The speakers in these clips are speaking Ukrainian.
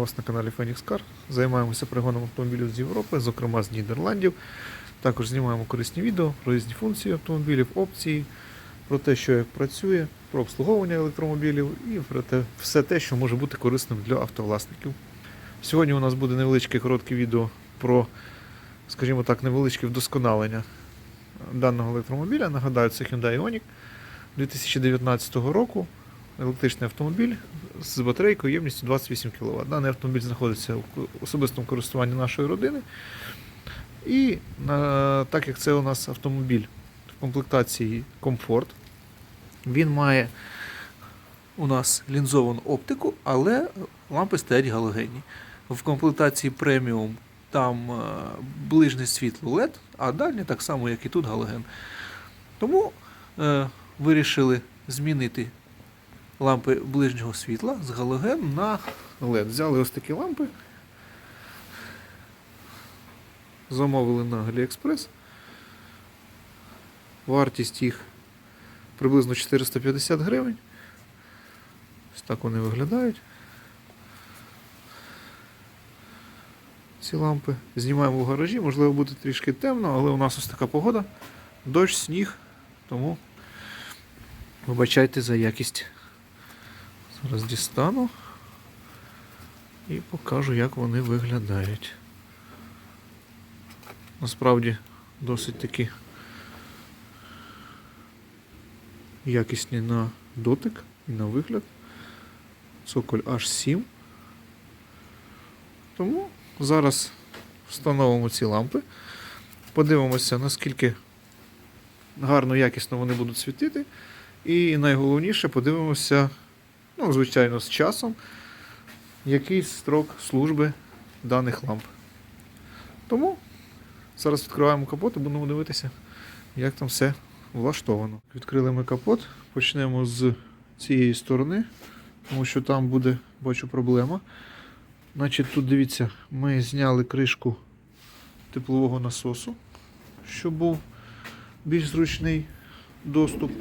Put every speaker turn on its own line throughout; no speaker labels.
Вітаємо вас на каналі Phoenix Car. Займаємося пригоном автомобілів з Європи, зокрема з Нідерландів. Також знімаємо корисні відео про різні функції автомобілів, опції, про те, що як працює, про обслуговування електромобілів і про те, все те, що може бути корисним для автовласників. Сьогодні у нас буде невеличке коротке відео про, скажімо так, невеличке вдосконалення даного електромобіля. Нагадаю, це Hyundai Ioniq 2019 року. Електричний автомобіль з батарейкою ємністю 28 кВт. Даний автомобіль знаходиться в особистому користуванні нашої родини. І на, так як це у нас автомобіль в комплектації комфорт, він має у нас лінзовану оптику, але лампи стоять галогенні. В комплектації преміум там е, ближнє світло LED, а дальнє так само, як і тут галоген. Тому е, вирішили змінити лампи ближнього світла з галоген на LED. Взяли ось такі лампи. Замовили на AliExpress. Вартість їх приблизно 450 гривень. Ось так вони виглядають. Ці лампи. Знімаємо в гаражі, можливо, буде трішки темно, але у нас ось така погода. Дощ, сніг, тому вибачайте за якість. Зараз дістану і покажу, як вони виглядають. Насправді досить таки якісні на дотик і на вигляд. Цоколь H7. Тому зараз встановимо ці лампи. Подивимося, наскільки гарно, якісно вони будуть світити. І найголовніше подивимося, ну, звичайно, з часом, який строк служби даних ламп. Тому зараз відкриваємо капот і будемо дивитися, як там все влаштовано. Відкрили ми капот, почнемо з цієї сторони, тому що там буде, бачу, проблема. Значить, тут дивіться, ми зняли кришку теплового насосу, щоб був більш зручний доступ.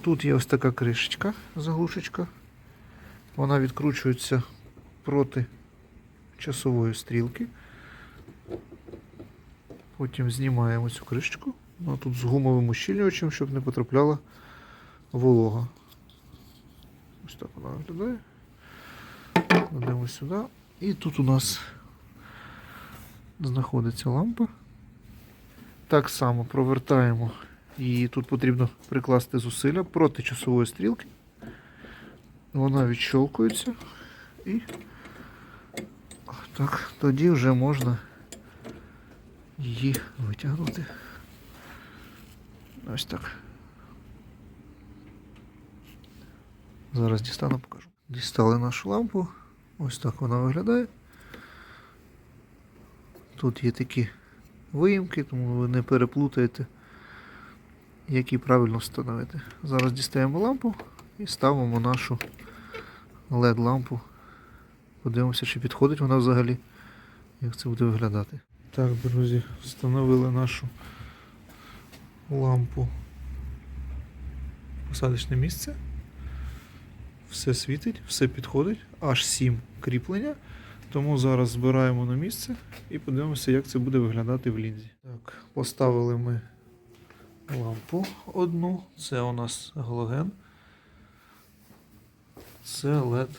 Тут є ось така кришечка, заглушечка. Вона відкручується проти часової стрілки. Потім знімаємо цю кришечку. Ну, тут з гумовим ущільнювачем, щоб не потрапляла волога. Ось так вона виглядає. Кладемо сюди. І тут у нас знаходиться лампа. Так само провертаємо її. Тут потрібно прикласти зусилля проти часової стрілки. Вона відщолкується і так, тоді вже можна її витягнути. Ось так. Зараз дістану, покажу. Дістали нашу лампу. Ось так вона виглядає. Тут є такі виїмки, тому ви не переплутаєте, які правильно встановити. Зараз дістаємо лампу і ставимо нашу LED-лампу. Подивимося, чи підходить вона взагалі, як це буде виглядати. Так, друзі, встановили нашу лампу посадочне місце. Все світить, все підходить, аж 7 кріплення. Тому зараз збираємо на місце і подивимося, як це буде виглядати в лінзі. Так, поставили ми лампу одну. Це у нас галоген. Це LED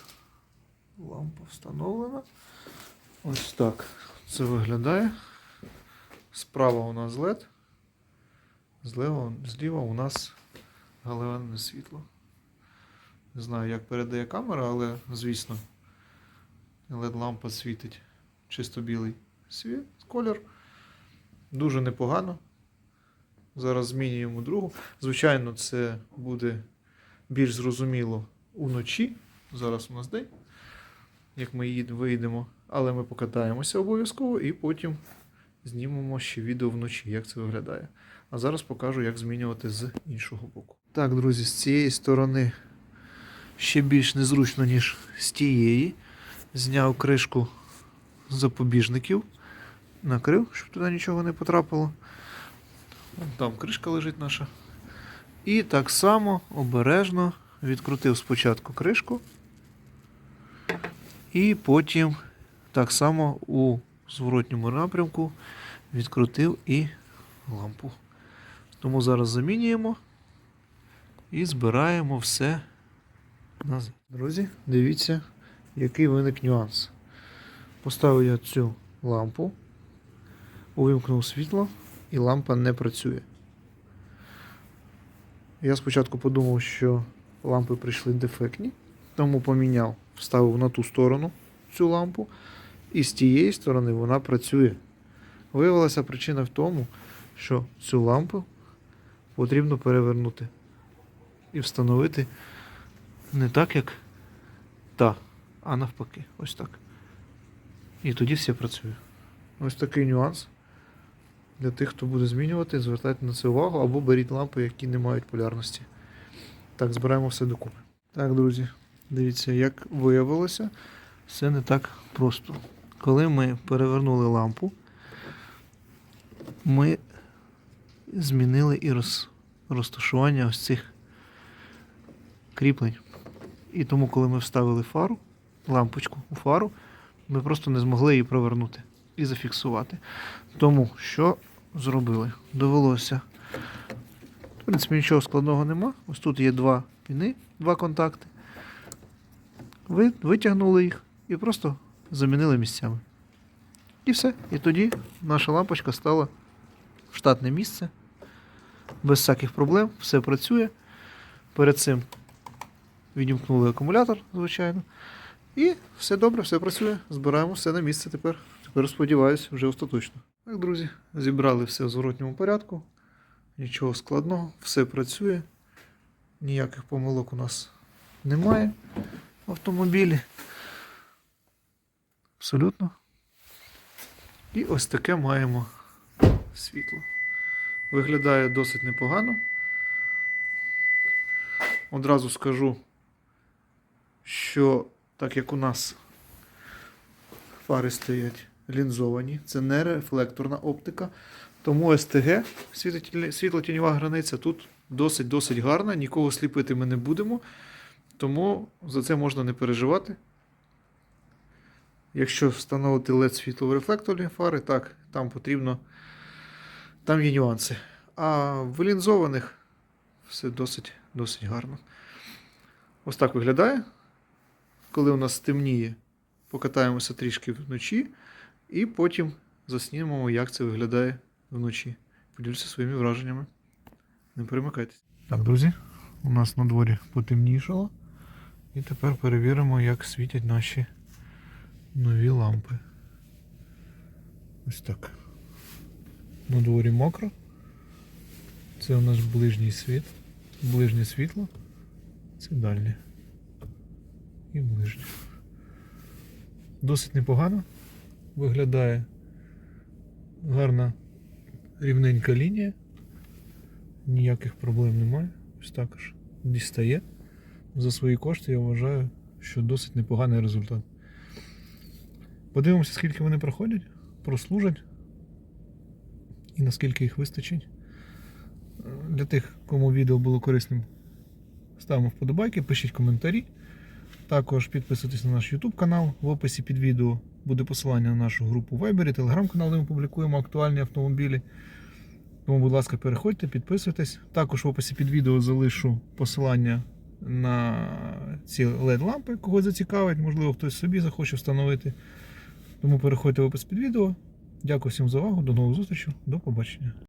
лампа встановлена. Ось так це виглядає. Справа у нас LED. Зліва, зліва у нас галогенне світло. Не знаю, як передає камера, але звісно, LED-лампа світить чисто білий світ, колір. Дуже непогано. Зараз змінюємо другу. Звичайно, це буде більш зрозуміло уночі. Зараз у нас день, як ми їдемо, вийдемо, але ми покатаємося обов'язково і потім знімемо ще відео вночі, як це виглядає. А зараз покажу, як змінювати з іншого боку. Так, друзі, з цієї сторони ще більш незручно, ніж з тієї. Зняв кришку запобіжників, накрив, щоб туди нічого не потрапило. Вон Там кришка лежить наша. І так само обережно відкрутив спочатку кришку І потім так само у зворотньому напрямку відкрутив і лампу. Тому зараз замінюємо і збираємо все назад. Друзі, дивіться, який виник нюанс. Поставив я цю лампу, увімкнув світло, і лампа не працює. Я спочатку подумав, що лампи прийшли дефектні, тому поміняв, вставив на ту сторону цю лампу, і з тієї сторони вона працює. Виявилася причина в тому, що цю лампу потрібно перевернути і встановити не так, як та, а навпаки. Ось так. І тоді все працює. Ось такий нюанс. Для тих, хто буде змінювати, звертайте на це увагу або беріть лампи, які не мають полярності. Так, збираємо все докупи. Так, друзі, дивіться, як виявилося, все не так просто. Коли ми перевернули лампу, ми змінили і роз, розташування ось цих кріплень. І тому, коли ми вставили фару, лампочку у фару, ми просто не змогли її провернути і зафіксувати. Тому що зробили? Довелося. В принципі, нічого складного нема. Ось тут є два піни, два контакти. Ви, витягнули їх і просто замінили місцями. І все. І тоді наша лампочка стала в штатне місце. Без всяких проблем, все працює. Перед цим відімкнули акумулятор, звичайно. І все добре, все працює. Збираємо все на місце тепер. Тепер сподіваюся, вже остаточно. Так, друзі, зібрали все в зворотньому порядку. Нічого складного, все працює. Ніяких помилок у нас немає автомобілі. Абсолютно. І ось таке маємо світло. Виглядає досить непогано. Одразу скажу, що так як у нас фари стоять лінзовані, це не рефлекторна оптика, тому СТГ, світлотіньова границя, тут досить-досить гарна, нікого сліпити ми не будемо, тому за це можна не переживати. Якщо встановити LED світло в фари, так, там потрібно, там є нюанси. А в лінзованих все досить, досить гарно. Ось так виглядає. Коли у нас темніє, покатаємося трішки вночі, і потім заснімемо, як це виглядає вночі. Поділюся своїми враженнями. Не перемикайтесь. Так, друзі, у нас на дворі потемнішало. І тепер перевіримо, як світять наші нові лампи. Ось так. На дворі мокро. Це у нас ближній світ. Ближнє світло. Це дальнє. І ближнє. Досить непогано. Виглядає гарна рівненька лінія. Ніяких проблем немає. Ось також дістає. За свої кошти я вважаю, що досить непоганий результат. Подивимося, скільки вони проходять, прослужать і наскільки їх вистачить. Для тих, кому відео було корисним, ставимо вподобайки, пишіть коментарі. Також підписуйтесь на наш YouTube канал. В описі під відео буде посилання на нашу групу Viber, телеграм-канал, де ми публікуємо актуальні автомобілі. Тому, будь ласка, переходьте, підписуйтесь. Також в описі під відео залишу посилання на ці LED-лампи, кого зацікавить, можливо, хтось собі захоче встановити. Тому переходьте в опис під відео. Дякую всім за увагу, до нових зустрічей, до побачення.